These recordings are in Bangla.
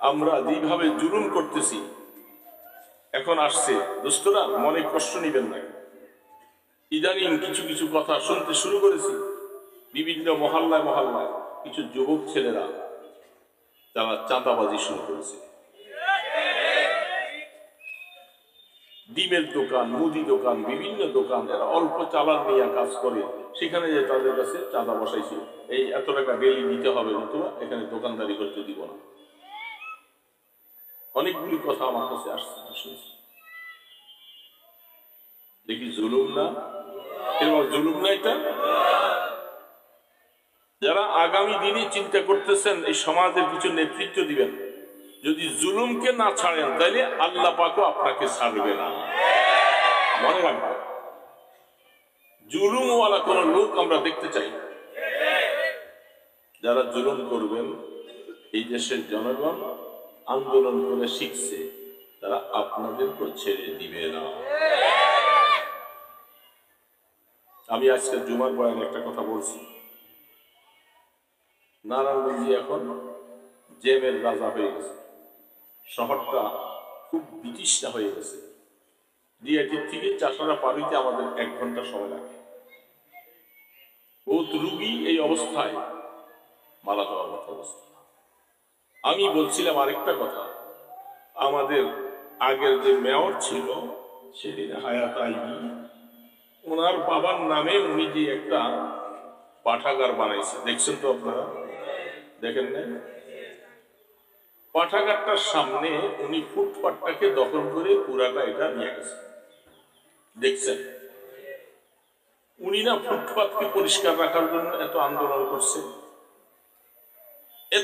আমরা যেইভাবে জুলুম করতেছি, এখন আসছে। দোস্তরা, মনে কষ্ট নিবেন না। ইদানিং কিছু কিছু কথা শুনতে শুরু করেছি। বিভিন্ন মহল্লায় মহল্লায় কিছু যুবক ছেলেরা তারা চাঁদাবাজি শুরু করেছে। ডিমের দোকান, মুদি দোকান, বিভিন্ন দোকান এরা অল্প চালান নিয়ে কাজ করে, সেখানে যে তাদের কাছে চাঁদা বসাইছে। এই এত টাকা ডেলি দিতে হবে নতুবা, এখানে দোকানদারি করতে দিব না। অনেকগুলি কথা আমার কাছে আসছে দেখি জুলুম না? এবার জুলুম না এটা? যারা আগামী দিনে চিন্তা করতেছেন, এই সমাজের কিছু নেতৃত্ব দিবেন, যদি জুলুমকে না ছাড়েন, তাহলে আল্লাহ পাকও আপনাকে ছাড়বে না। মনে রাখবেন, জুলুমওয়ালা কোন লোক আমরা দেখতে চাই যারা জুলুম করবেন, এই দেশের জনগণ আন্দোলন করে শিখছে, তারা আপনাদেরকে ছেড়ে দিবে না। আমি আজকে জুমার বয়ানে একটা কথা বলছি। নারায়ণগঞ্জে এখন জেমের রাজা হয়ে গেছে। শহরটা খুব বিতৃষ্ণা হয়ে গেছে। ডিআইটির থেকে চাষারা হইতে আমাদের এক ঘণ্টা সময় লাগে। বহুত রুগী এই অবস্থায় মারা যাওয়ার মতো অবস্থা। আমি বলছিলাম আরেকটা কথা। আমাদের আগের যে মেয়র ছিল, সেদিন হায়াত আইবি ওনার বাবার নামে উনি যে একটা পাঠাগার বানাইছে, দেখছেন তো আপনারা? দেখেন না পাঠাগারটার সামনে উনি ফুটপাটটাকে দখল করে পুরাটা এটা নিয়ে গেছে। দেখছেন? উনি না ফুটপাতকে পরিষ্কার রাখার জন্য এত আন্দোলন করছে।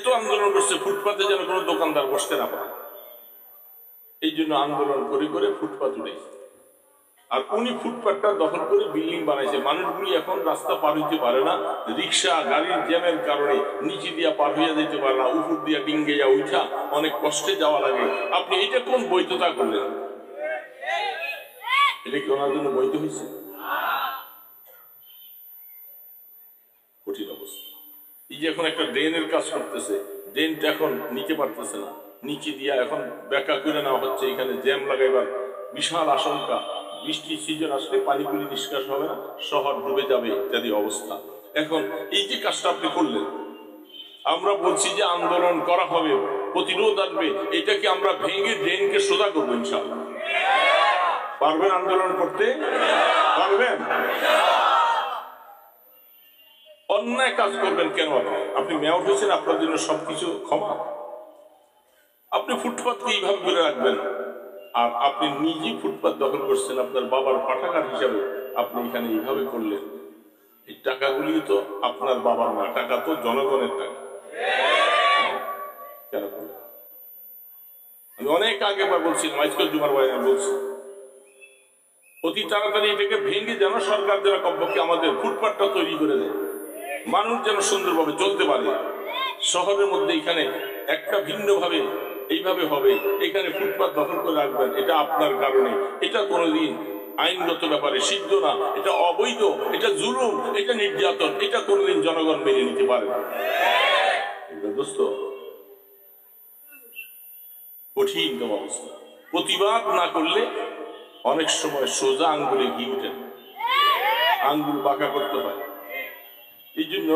এত আন্দোলন করছে, ফুটপাতে যেন কোনো দোকানদার বসতে না পারে। এই জন্য আন্দোলন করে করে ফুটপাত উঠেছে আর উনি ফুটপাতটা দখল করে বিল্ডিং বানাইছে। মানুষগুলি এখন রাস্তা পার হইতে পারে না, রিক্সা, গাড়ির জ্যামের কারণে নিচে দিয়া পার হইয়া যেতে পারে না, উপর দিয়া ডিঙ্গে যা উঠা অনেক কষ্টে যাওয়া লাগে। আপনি এটা কোন বৈধতা করলেন? এটা কি ওনার জন্য বৈধ হয়েছে কঠিন অবস্থা এই যে এখন একটা ড্রেনের কাজ করতেছে, ড্রেনটা এখন নিতে পারতেছে না। নিচে দিয়া এখন ব্যাখ্যা করে নেওয়া হচ্ছে, এখানে জ্যাম লাগাইবার বিশাল আশঙ্কা। বৃষ্টির সিজন আসলে পানিগুলি নিষ্কাশ হবে না, শহর ডুবে যাবে ইত্যাদি অবস্থা। এখন এই যে কাজটা আপনি করলেন, আমরা বলছি যে আন্দোলন করা হবে, প্রতিরোধ আসবে, এটাকে আমরা ভেঙে ড্রেনকে সোজা করব ইনশাআল্লাহ। পারবেন আন্দোলন করতে? পারবেন? অন্যায় কাজ করবেন কেন? আপনি মেয়র হয়েছেন, আপনার জন্য সবকিছু ক্ষমা। আপনি ফুটপাতকে এইভাবে করে রাখবেন। আর আপনি নিজেই ফুটপাথ দখল করছেন আপনার বাবার পাঠাগার হিসাবে। আপনি এখানে এইভাবে করলেন। এই টাকাগুলি তো আপনার বাবার না, টাকা তো জনগণের টাকা। কেন করলেন? আমি অনেক আগে বার বলছিলাম আজকাল জুমার বাইরে বলছি। অতি তাড়াতাড়ি এটাকে ভেঙে যেন সরকার যেন কমপক্ষে আমাদের ফুটপাতটা তৈরি করে দেয়। মানুষ যেন সুন্দরভাবে চলতে পারে। শহরের মধ্যে এখানে একটা ভিন্নভাবে এইভাবে হবে। এখানে ফুটপাত দখল করে রাখবেন, এটা আপনার কারণে। এটা কোনোদিন আইনগত ব্যাপারে সিদ্ধ না, এটা অবৈধ, এটা জুলুম, এটা নির্যাতন, এটা কোনোদিন জনগণ মেনে নিতে পারে কঠিন অবস্থা। প্রতিবাদ না করলে অনেক সময় সোজা আঙ্গুলে ঘি উঠে আঙ্গুল বাঁকা করতে হয়। এই জন্য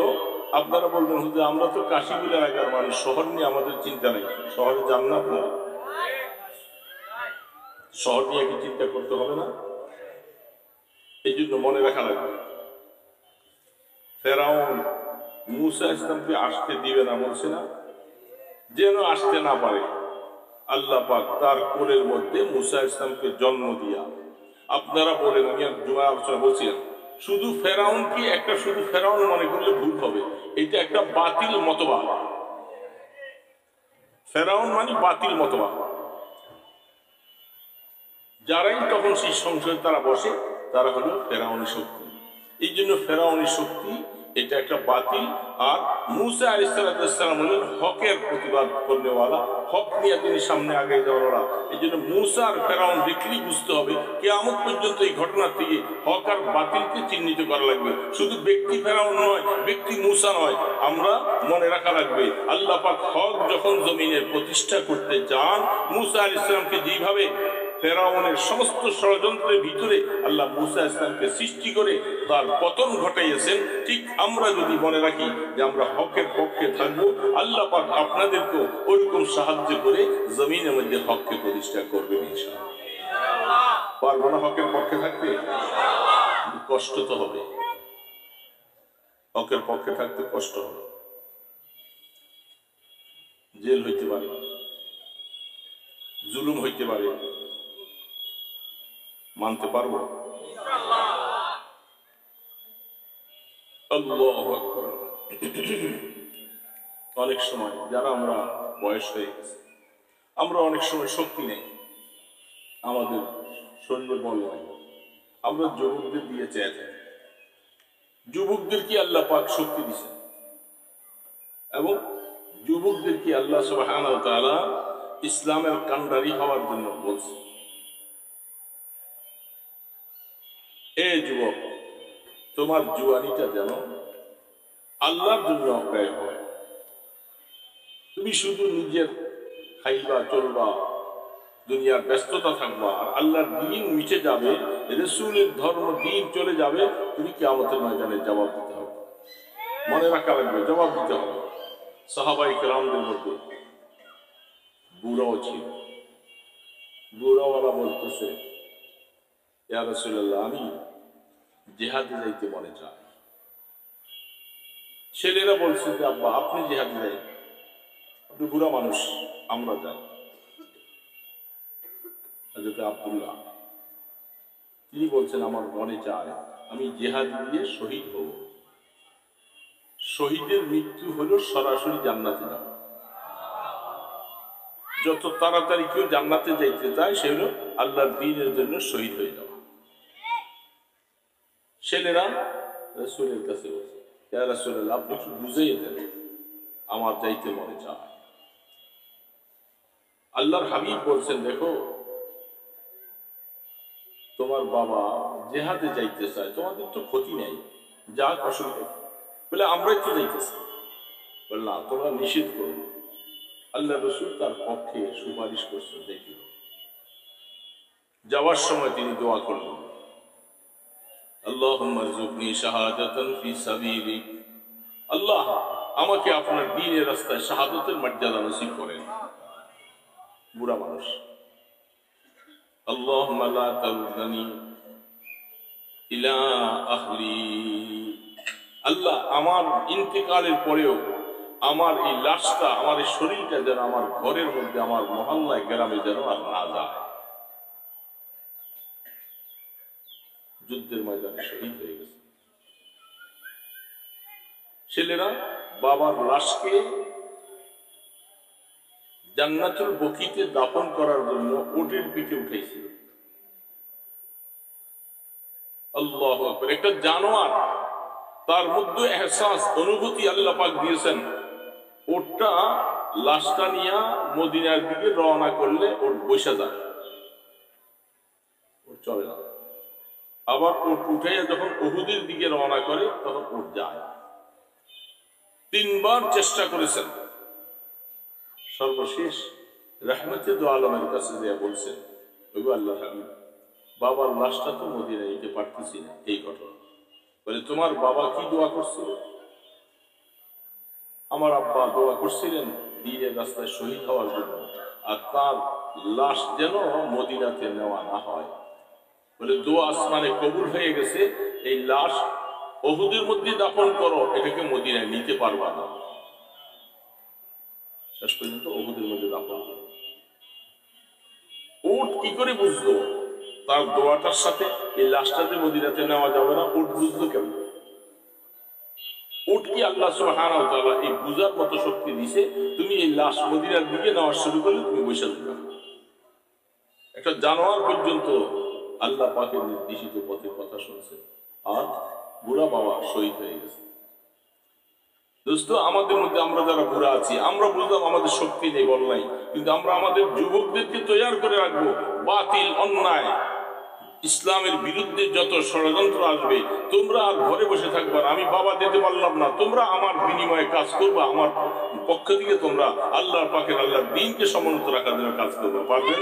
আপনারা বলবেন, হুজুর, আমরা তো কাশিপুর এলাকার মানুষ, শহর নিয়ে আমাদের চিন্তা নেই। শহরে যান না আপনারা। শহর নিয়ে কি চিন্তা করতে হবে না। এই জন্য মনে রাখা লাগবে। ফেরাউন মুসা ইসলামকে আসতে দিবে না, বলছে না। যেন আসতে না পারে। আল্লাহ পাক তার কোলের মধ্যে মুসা ইসলামকে জন্ম দিয়া, আপনারা বলেন আমি জুমা আলোচনা বলছিলাম শুধু ফেরাউন কি একটা শুধু ফেরাউন মনে করলে ভুল হবে? এটা একটা বাতিল মতবাদ। ফেরাউন মানে বাতিল মতবাদ। যারাই তখন সেই সংসদে তারা বসে, তারা হলো ফেরাউনি শক্তি। এই জন্য ফেরাউনি শক্তি এটা একটা বাতিল। আর মুসা আলিসাল্লাম হলেন হকের প্রতিবাদ করনেওয়ালা। হক নিয়ে তিনি সামনে আগে যাওয়ারা এই জন্য মুসা আর ফেরাউন দেখলেই বুঝতে হবে, কেয়ামত পর্যন্ত এই ঘটনা থেকে হক আর বাতিলকে চিহ্নিত করা লাগবে। শুধু ব্যক্তি ফেরাউন নয়, ব্যক্তি মুসা নয়, আমরা মনে রাখা লাগবে, আল্লাহ পাক হক যখন জমিনের প্রতিষ্ঠা করতে চান মুসা আল ইসলামকে যেভাবে ফেরাউনের সমস্ত ষড়যন্ত্রের ভিতরে আল্লাহ মুসা ইসলামকে সৃষ্টি করে তার পতন ঘটাইয়েছেন। ঠিক আমরা যদি মনে রাখি যে আমরা হকের পক্ষে থাকব, আল্লাহ পাক আপনাদেরকেও ওইরকম সাহায্য করে জমিনের মধ্যে হককে প্রতিষ্ঠা করবে ইনশাআল্লাহ। পারব না হকের পক্ষে থাকতে? কষ্ট তো হবে। হকের পক্ষে থাকতে কষ্ট হবে। জেল হইতে পারে, জুলুম হইতে পারে মানতে পারব? অনেক সময় যারা আমরা বয়স হয়ে গেছে, আমরা অনেক সময় শক্তি নেই। আমাদের শরীরে বল নাই। আমরা যুবকদের দিয়ে চেয়ে থাকি। যুবকদের কি আল্লাহ পাক শক্তি দিছেন এবং যুবকদের কি আল্লাহ ওয়া তাআলা ইসলামের কান্ডারি হওয়ার জন্য বলছে এ যুবক, তোমার জুয়ানিটা যেন আল্লাহর জন্য ব্যয় হয়। তুমি শুধু নিজের খাইবা, চলবা, দুনিয়ার ব্যস্ততা থাকবা, আর আল্লাহর দিন মিটে যাবে, রসুলের ধর্ম দিন চলে যাবে, তুমি কেমতের ময়দানে জবাব দিতে হবে। মনে রাখা লাগবে, জবাব দিতে হবে। সাহাবাই কেরামদের মধ্যে বুড়াও ছিল। বুড়াওয়ালা বলতেছে আমি জেহাদে যাইতে মনে চাই ছেলেরা বলছে যে, আব্বা, আপনি জেহাদে যাই। আপনি বুড়া মানুষ, আমরা যাই। আব্দুল্লাহ, তিনি বলছেন, আমার মনে চায়, আমি জেহাদ দিয়ে শহীদ হব। শহীদের মৃত্যু হলো সরাসরি জান্নাতে যাওয়া যত তাড়াতাড়ি কেউ জান্নাতে যাইতে চায়, সে হলো আল্লাহর দিনের জন্য শহীদ হয়ে যাওয়া ছেলেরা রসুলের কাছে বলছে ইয়া রাসূলুল্লাহ, আপনি একটু বুঝিয়ে দেন, আমার যাইতে মনে চায়। আল্লাহর হাবিব বলছেন, দেখো, তোমার বাবা জেহাদে যাইতে চায়, তোমাদের তো ক্ষতি নেই, যা অসুবিধা বলে, আমরাই তো যাইতেছি। বলে, না, তোমরা নিষেধ করো আল্লাহ রসুল তার পক্ষে সুপারিশ করছেন, দেখি। যাওয়ার সময় তিনি দোয়া করলেন। اللهم ارزقني شهادة في سبيلك আল্লাহ আমাকে আপনার দিনের রাস্তায় শাহাদতের মর্যাদা নসিব করেন বুড়া মানুষ اللهم لا تردني إلى أهلي আল্লাহ আমার ইন্তেকালের পরেও আমার এই লাশটা আমার এই শরীরটা যেন আমার ঘরের মধ্যে আমার মহল্লায় গ্রামে যেন আর না যায় যুদ্ধের ময়দানে শহীদ হয়ে গেছে। ছেলেরা বাবার লাশকে জান্নাতুল বকিতে দাফন করার জন্য ওটের পিঠে উঠেছিল। আল্লাহ একটা জানোয়ার, তার মধ্যে এহসাস, অনুভূতি আল্লাহ পাক দিয়েছেন। ওটটা লাশটা নিয়ে মদিনার দিকে রওনা করলে ওর বসে যায়। ওর চলে না। আবার ওট উঠে যখন ওহুদের দিকে রওনা করে, তখন ওট যায়। তিনবার চেষ্টা করেছেন। সর্বশেষ রাহমতে দো আলমের কাছে যে বলছেন ওগো আল্লাহ বাবার লাশটা তো মদিনা নিতে পারতেছি না, এই ঘটনা বলে, তোমার বাবা কি দোয়া করছিল আমার আব্বা দোয়া করছিলেন দিনের রাস্তায় শহীদ হওয়ার জন্য, আর তার লাশ যেন মদিনাতে নেওয়া না হয়। বলে, দোয়া আসমানে কবুল হয়ে গেছে, এই লাশ অহুদের মধ্যে দাফন করো, এটাকে মদিনায় নিতে পারবা না। শেষ পর্যন্ত অহুদের মধ্যে দাফন করো উট কি করে বুঝলো? তার দোয়াটার সাথে এই লাশটাতে মদিনাতে নেওয়া যাবে না, উট বুঝলো কেমন? উট কি আল্লাহ তাআলা এই বুঝার মতো শক্তি দিছে? তুমি এই লাশ মদিনার দিকে নেওয়া শুরু করলে তুমি বসে থাকবে। একটা জানোয়ার পর্যন্ত আল্লাহ পাকের নির্দেশিত পথে কথা শুনছে। আর বুড়া বাবা শহীদ হয়ে গেছে। দোস্ত, আমাদের মধ্যে আমরা যারা বুড়া আছি, আমরা বুঝলাম আমাদের শক্তি নেই, বল নাই। কিন্তু আমরা আমাদের যুবকদেরকে তৈরি করে রাখব বাতিল অন্যায়। ইসলামের বিরুদ্ধে যত ষড়যন্ত্র আসবে, তোমরা আর ঘরে বসে থাকবে। আমি বাবা দিতে পারলাম না। তোমরা আমার বিনিময়ে কাজ করবা, আমার পক্ষ থেকে তোমরা আল্লাহর পাকের আল্লাহর দিনকে সমুন্নত রাখার জন্য কাজ করবে। পারবেন?